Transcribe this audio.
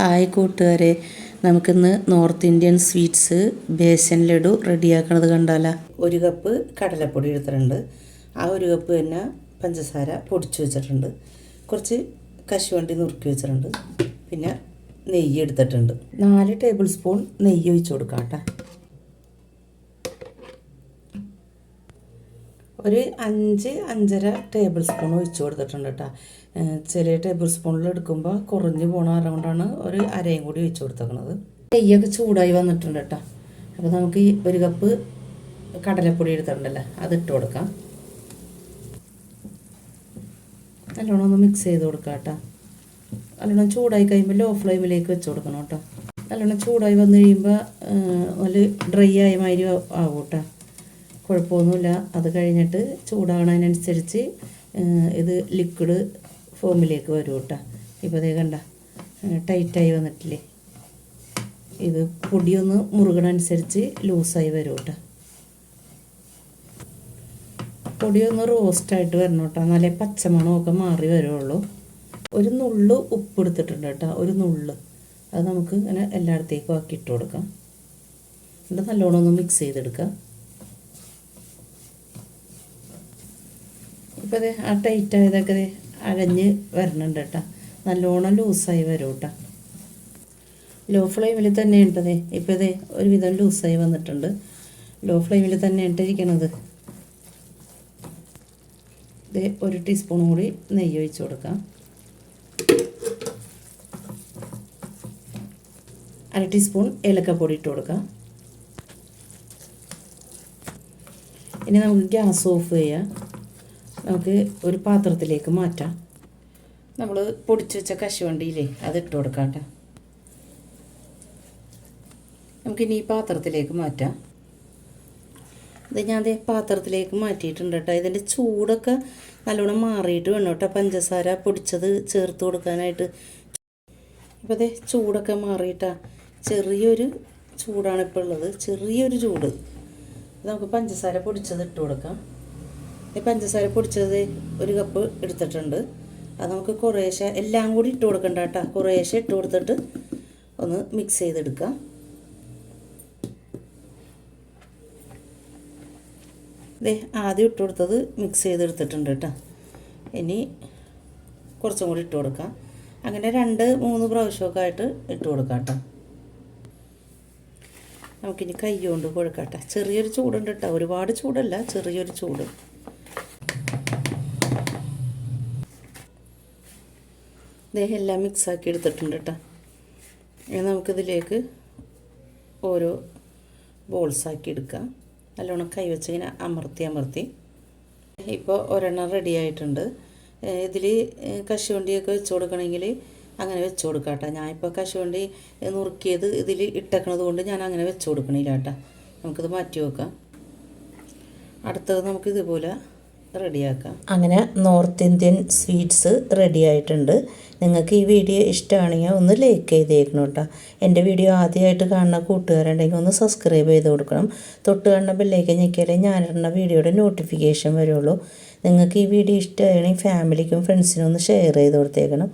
Hi കൂട്ടുകാരെ. നമുക്കിന്ന് north Indian sweets besan laddu റെഡിയാക്കണത് കണ്ടാല. ഒരു കപ്പ് കടലപ്പൊടി എടുത്തിട്ടുണ്ട്. ആ ഒരു കപ്പ് തന്നെ പഞ്ചസാര പൊടിച്ചു വെച്ചിട്ടുണ്ട്. കുറച്ച് കശുവണ്ടി നുറുക്കി വെച്ചിട്ടുണ്ട്. പിന്നെ നെയ്യ് എടുത്തിട്ടുണ്ട്. നാല് ടേബിൾ സ്പൂൺ നെയ്യ് ഒഴിച്ചു കൊടുക്കാം കേട്ടോ ഒരു അഞ്ച് അഞ്ചര ടേബിൾ സ്പൂൺ ഒഴിച്ചു കൊടുത്തിട്ടുണ്ട് കേട്ടോ ചെറിയ ടേബിൾ സ്പൂണിൽ എടുക്കുമ്പോൾ കുറഞ്ഞു പോണ കാരണം കൊണ്ടാണ് ഒരു അരയും കൂടി ഒഴിച്ചു കൊടുത്തേക്കണത്. നെയ്യൊക്കെ ചൂടായി വന്നിട്ടുണ്ട് കേട്ടോ അപ്പോൾ നമുക്ക് ഈ ഒരു കപ്പ് കടലപ്പൊടി എടുത്തിട്ടുണ്ടല്ലോ അത് ഇട്ട് കൊടുക്കാം. നല്ലോണം ഒന്ന് മിക്സ് ചെയ്ത് കൊടുക്കാം കേട്ടോ നല്ലോണം ചൂടായി കഴിയുമ്പോൾ ലോ ഫ്ലെയിമിലേക്ക് വെച്ച് കൊടുക്കണം കേട്ടോ നല്ലോണം ചൂടായി വന്നു കഴിയുമ്പോൾ നല്ല ഡ്രൈ ആയ മാതിരി ആവും കേട്ടോ കുഴപ്പമൊന്നുമില്ല. അത് കഴിഞ്ഞിട്ട് ചൂടാകണതിനനുസരിച്ച് ഇത് ലിക്വിഡ് ഫോമിലേക്ക് വരും കേട്ടോ. ഇപ്പോൾ അതേ കണ്ട ടൈറ്റായി വന്നിട്ടില്ലേ? ഇത് പൊടിയൊന്ന് മുറുകണനുസരിച്ച് ലൂസായി വരും കേട്ടോ. പൊടിയൊന്ന് റോസ്റ്റായിട്ട് വരണം കേട്ടോ. എന്നാലേ പച്ചമണമൊക്കെ മാറി വരുള്ളൂ. ഒരു നുള്ള് ഉപ്പ് എടുത്തിട്ടുണ്ട് കേട്ടോ ഒരു നുള്ള്. അത് നമുക്ക് ഇങ്ങനെ എല്ലായിടത്തേക്കും ആക്കി ഇട്ട് കൊടുക്കാം. എന്നിട്ട് നല്ലോണം ഒന്ന് മിക്സ് ചെയ്തെടുക്കാം. ഇപ്പോൾ ആ ടൈറ്റ് ആയതൊക്കെ ഇത് അഴഞ്ഞ് വരണുണ്ട് കേട്ടോ നല്ലോണം ലൂസായി വരും കേട്ടോ ലോ ഫ്ലെയിമിൽ തന്നെ ഉണ്ടത് ഇപ്പോൾ ഇത് ഒരുവിധം ലൂസായി വന്നിട്ടുണ്ട്. ലോ ഫ്ലെയിമിൽ തന്നെ ഇട്ടിരിക്കണത് ഇത് ഒരു ടീസ്പൂൺ കൂടി നെയ്യ് ഒഴിച്ച് കൊടുക്കാം. അര ടീസ്പൂൺ ഏലക്കപ്പൊടി ഇട്ട് കൊടുക്കാം. ഇനി നമുക്ക് ഗ്യാസ് ഓഫ് ചെയ്യാം. നമുക്ക് ഒരു പാത്രത്തിലേക്ക് മാറ്റാം. നമ്മൾ പൊടിച്ചു വെച്ച കശുവണ്ടിയില്ലേ അത് ഇട്ട് കൊടുക്കാം കേട്ടോ നമുക്കിനി ഈ പാത്രത്തിലേക്ക് മാറ്റാം. ഇത് ഞാൻ അതേ പാത്രത്തിലേക്ക് മാറ്റിയിട്ടുണ്ട് കേട്ടോ. ഇതിന്റെ ചൂടൊക്കെ നല്ലോണം മാറിയിട്ട് വേണം കേട്ടോ. പഞ്ചസാര പൊടിച്ചത് ചേർത്ത് കൊടുക്കാനായിട്ട്. ഇപ്പോൾ ദേ ചൂടൊക്കെ മാറിയിട്ടാ ചെറിയൊരു ചൂടാണ് ഇപ്പോൾ ഉള്ളത്. ചെറിയൊരു ചൂട്. നമുക്ക് പഞ്ചസാര പൊടിച്ചത് ഇട്ട് കൊടുക്കാം. ഈ പഞ്ചസാര പൊടിച്ചത് ഒരു കപ്പ് എടുത്തിട്ടുണ്ട്. അത് നമുക്ക് കുറേശ്ശെ എല്ലാം കൂടി ഇട്ട് കൊടുക്കണ്ട കേട്ടോ. കുറേശ്ശെ ഇട്ട് കൊടുത്തിട്ട് ഒന്ന് മിക്സ് ചെയ്തെടുക്കാം. ദേ ആദ്യം ഇട്ട് കൊടുത്തത് മിക്സ് ചെയ്തെടുത്തിട്ടുണ്ട് കേട്ടോ. ഇനി കുറച്ചും കൂടി ഇട്ട് കൊടുക്കാം. അങ്ങനെ രണ്ട് മൂന്ന് പ്രാവശ്യമൊക്കെ ആയിട്ട് ഇട്ട് കൊടുക്കാം കേട്ടോ. നമുക്കിനി കൈ കൊണ്ട് കുഴക്കാട്ടെ. ചെറിയൊരു ചൂടുണ്ട് കേട്ടോ. ഒരുപാട് ചൂടല്ല ചെറിയൊരു ചൂട്. ദേഹം എല്ലാം മിക്സാക്കി എടുത്തിട്ടുണ്ട് കേട്ടോ. ഇനി നമുക്കിതിലേക്ക് ഓരോ ബോൾസാക്കി എടുക്കാം. നല്ലോണം കൈവച്ച് ഇങ്ങനെ അമർത്തി അമർത്തി. ഇപ്പോൾ ഒരെണ്ണം റെഡി ആയിട്ടുണ്ട്. ഇതിൽ കശുവണ്ടിയൊക്കെ വെച്ച് കൊടുക്കണമെങ്കിൽ അങ്ങനെ വെച്ച് കൊടുക്കാം കേട്ടോ. ഞാനിപ്പോൾ കശുവണ്ടി നുറുക്കിയത് ഇതിൽ ഇട്ടേക്കണത് കൊണ്ട് ഞാൻ അങ്ങനെ വെച്ച് കൊടുക്കണില്ല കേട്ടോ. നമുക്കിത് മാറ്റി വെക്കാം. അടുത്തത് നമുക്ക് ഇതുപോലെ റെഡിയാക്കാം. അങ്ങനെ നോർത്ത് ഇന്ത്യൻ സ്വീറ്റ്സ് റെഡി ആയിട്ടുണ്ട് നിങ്ങൾക്ക് ഈ വീഡിയോ ഇഷ്ടമാണെങ്കിൽ ഒന്ന് ലൈക്ക് ചെയ്തേക്കണം കേട്ടോ. എന്റെ വീഡിയോ ആദ്യമായിട്ട് കാണുന്ന കൂട്ടുകാരുണ്ടെങ്കിൽ ഒന്ന് സബ്സ്ക്രൈബ് ചെയ്ത് കൊടുക്കണം. തൊട്ട് കാണുന്ന ബെല്ലേക്ക് ഞെക്കിയാലേ ഞാനിടുന്ന വീഡിയോയുടെ നോട്ടിഫിക്കേഷൻ വരുള്ളൂ. നിങ്ങൾക്ക് ഈ വീഡിയോ ഇഷ്ടമാണെങ്കിൽ ഫാമിലിക്കും ഫ്രണ്ട്സിനും ഒന്ന് ഷെയർ ചെയ്ത് കൊടുത്തേക്കണം.